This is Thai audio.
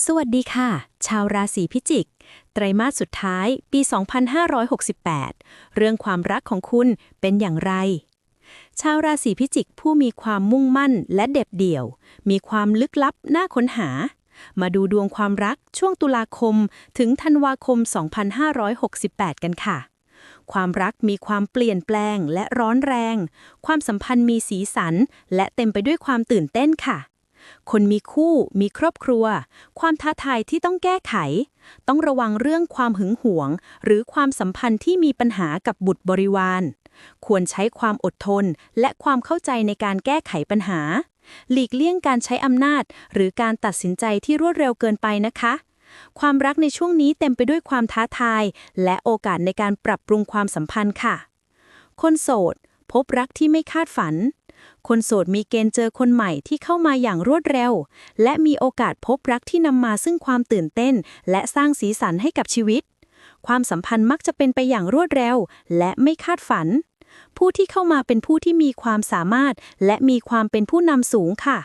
สวัสดีค่ะ ชาวราศีพิจิก ไตรมาสสุดท้าย ปี 2568 เรื่องความรักของคุณเป็นอย่างไร ชาวราศีพิจิกผู้มีความมุ่งมั่นและเด็ดเดี่ยว มีความลึกลับน่าค้นหา มาดูดวงความรักช่วงตุลาคมถึงธันวาคม 2568 กันค่ะความรักมีความเปลี่ยนแปลงและร้อนแรง ความสัมพันธ์มีสีสัน และเต็มไปด้วยความตื่นเต้นค่ะ คนมีคู่ มีครอบครัว ความท้าทายที่ต้องแก้ไข ต้องระวังเรื่องความหึงหวง หรือความสัมพันธ์ที่มีปัญหากับบุตรบริวาร ควรใช้ความอดทนและความเข้าใจในการแก้ไขปัญหา หลีกเลี่ยงการใช้อำนาจ หรือการตัดสินใจที่รวดเร็วเกินไปนะคะ ความรักในช่วงนี้เต็มไปด้วยความท้าทาย และโอกาสในการปรับปรุงความสัมพันธ์ค่ะ คนโสด พบรักที่ไม่คาดฝัน คนโสดมีเกณฑ์เจอคนใหม่ที่เข้ามาอย่างรวดเร็ว และมีโอกาสพบรักที่นำมาซึ่งความตื่นเต้น และสร้างสีสันให้กับชีวิต ความสัมพันธ์มักจะเป็นไปอย่างรวดเร็ว และไม่คาดฝัน ผู้ที่เข้ามาเป็นผู้ที่มีความสามารถ และมีความเป็นผู้นำสูงค่ะ